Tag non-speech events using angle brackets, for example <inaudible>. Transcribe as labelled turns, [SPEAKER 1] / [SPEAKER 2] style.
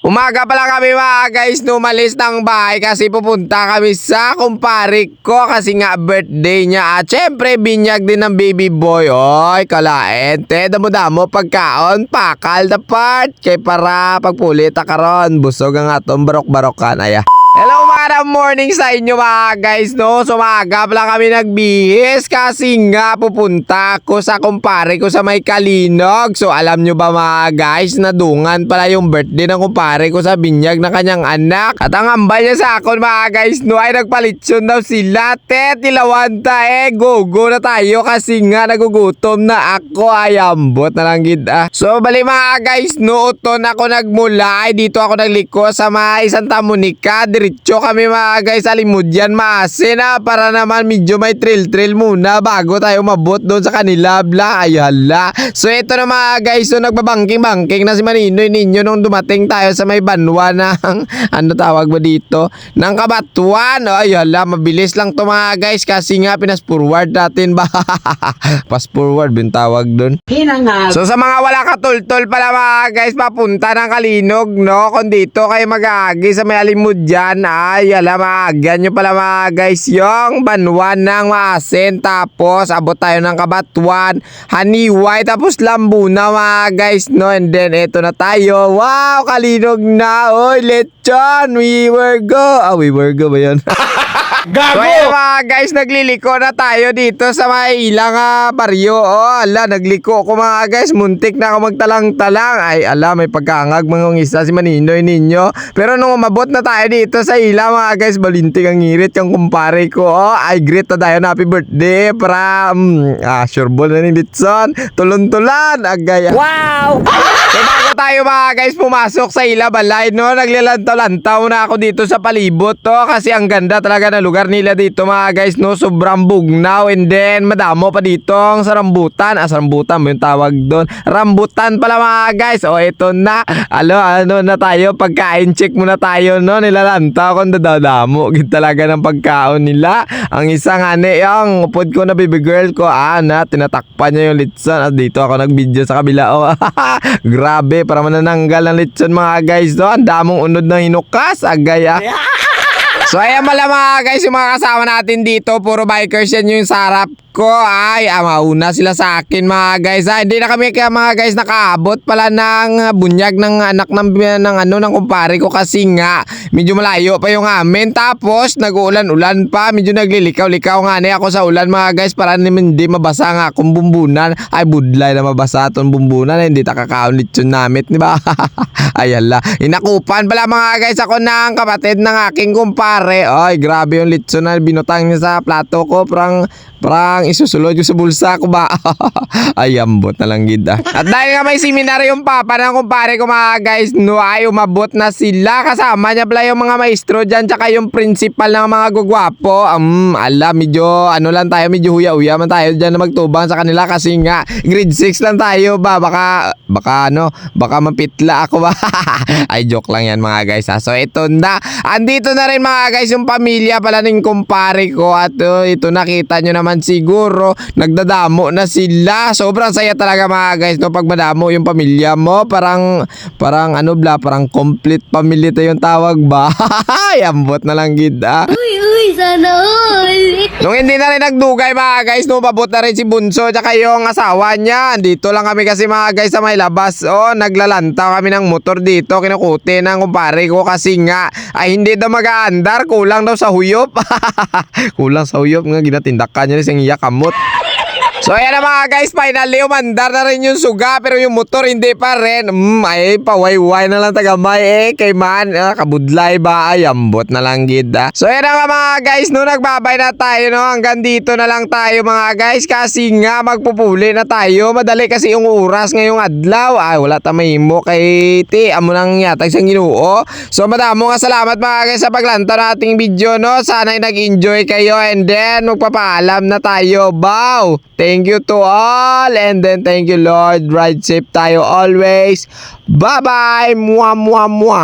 [SPEAKER 1] Umaga pa lang kami mga guys numalis ng bahay kasi pupunta kami sa kumpare ko kasi nga birthday niya at syempre binyag din ng baby boy. Oy, kalain. Te, damo-damo pagkaon, pakal na part. Kay para pagpulit karon busog ang atong barok-barokan. Aya. Mga morning sa inyo mga guys no? Sumaga pa lang kami nagbihis Kasi nga pupunta ako sa kumpare ko sa may Kalinog. So alam nyo ba mga guys Nadungan pala yung birthday ng kumpare ko sa binyag ng kanyang anak. At ang ambal niya sa akin mga guys no Ay nagpalitsyon daw sila. Tet ilawanta eh Go go na tayo kasi nga nagugutom na ako. Ay ambot na lang gid ah. So bali mga guys no Uton ako nagmula. Ay dito ako nagliko sa may Santa Monica. Diretso kami mga guys sa Limudyan Maasin na para naman medyo may trail-trail muna bago tayo mabot doon sa kanila bla ay hala. So ito na mga guys so nagbabangking-bangking na si Maninoy ninyo nung dumating tayo sa may banwa ng <laughs> ano tawag ba dito ng kabatuan. Ay hala mabilis lang to mga guys kasi nga pinas forward natin ba <laughs> pass forward bin tawag doon.
[SPEAKER 2] Hinangag.
[SPEAKER 1] So sa mga wala katultol pala mga guys papunta ng Kalinog no kung dito kayo mag-aagi sa may alimod dyan ay ala maagan nyo pala mga guys. Yung banwan ng maasin tapos abot tayo ng kabatuan. Haniway tapos lambuna mga guys no? And then eto na tayo. Wow! Kalinog na. Oy lechon. We were go. Ah we were go ba yun <laughs> So ayun mga guys, nagliliko na tayo dito sa may ilang ah, baryo. Oh, ala, nagliko ko mga guys. Muntik na ako magtalang-talang. Ay, ala, may pagkangag mga isa si Maninoy ninyo. Pero nung umabot na tayo dito sa ila mga guys, balintik ang ngirit yung kumpare ko. Oh, ay, greet na tayo na happy birthday. Para, mm, ah, sure ball na ni Litson. Tulon-tulan. Agay.
[SPEAKER 2] Wow!
[SPEAKER 1] So bago tayo mga guys pumasok sa ila balay no, naglilantaw-lantaw na ako dito sa palibot to kasi ang ganda talaga na lugar nila dito mga guys no, sobrang bugnaw and then madamo pa dito ang sa rambutan, ah rambutan mo yung tawag doon, rambutan pala mga guys, o ito na, alo ano na tayo, pagkain check muna tayo no, nilalantaw kung dadadamo, gid talaga ng pagkaon nila, ang isang ane yung upod ko na baby girl ko, ah na, tinatakpan niya yung litson, at dito ako nag-video sa kabila, oh, <laughs> Grabe, para manananggal ng lechon mga guys no. Ang damong unod na hinukas, agay ah. So ayan pala mga guys, yung mga kasama natin dito, puro bikers yan yung sarap ko. Ay, ah, mauna sila sa akin mga guys. Ah, hindi na kami kaya mga guys nakaabot pala ng bunyag ng anak ng, ng ano ng kumpare ko kasi nga medyo malayo pa yung amin. Tapos nag-uulan-ulan pa, medyo naglilikaw-likaw nga ni ako sa ulan mga guys para hindi mabasa nga akong bumbunan. Ay budlay na mabasa atong bumbunan, hindi ta kakaon lechon namit, di ba? <laughs> Ay hala, inakupan pala mga guys ako ng kapatid ng aking kumpare. Ay, grabe yung lechon na binutang niya sa plato ko. Parang, parang isusulod ko sa bulsa ko ba? <laughs> ay, ambot na lang gid ah. At dahil nga may seminar yung papa ng kumpare ko mga guys, no ay umabot na sila. Kasama niya pala yung mga maestro dyan, tsaka yung principal ng mga gugwapo. Um, ala, medyo, ano lang tayo, medyo huya-huya man tayo dyan na magtubang sa kanila kasi nga, grade 6 lang tayo ba? Baka, baka ano, baka mapitla ako ba? <laughs> ay, joke lang yan mga guys ha. So, ito na. Andito na rin mga guys yung pamilya pala ng kumpare ko. At uh, ito nakita nyo naman siguro, nagdadamo na sila. Sobrang saya talaga mga guys no pag madamo yung pamilya mo. Parang, parang ano bla, parang complete family to yung tawag ba? <laughs> Ay, ambot na lang gid ah.
[SPEAKER 3] Uy, uy, sana all.
[SPEAKER 1] Nung hindi na rin nagdugay mga guys, no, pabot na rin si Bunso tsaka yung asawa niya. Dito lang kami kasi mga guys sa may labas. Oh, naglalantaw kami ng motor dito. Kinukuti ng kumpare ko kasi nga ay hindi daw mag-aandar. Kulang daw sa huyop. <laughs> Kulang sa huyop nga ginatindakan niya siyang iya kamot. So ayan na mga guys, finally umandar na rin yung suga pero yung motor hindi pa rin. Mm, ay pawayway na lang tagamay eh kay man, ah, kabudlay ba ay ambot na lang gid ah. So ayan na mga guys, no nagbabay na tayo no hanggang dito na lang tayo mga guys kasi nga magpupuli na tayo. Madali kasi yung oras ngayong adlaw. Ay wala ta mahimo kay ti amo nang yatag sa Ginoo. So madamo nga salamat mga guys sa paglantaw ng ating video no. Sana nag-enjoy kayo and then magpapaalam na tayo. Bow! Thank you to all and then thank you Lord. Ride safe tayo always. Bye-bye. Mwah mwah mwah.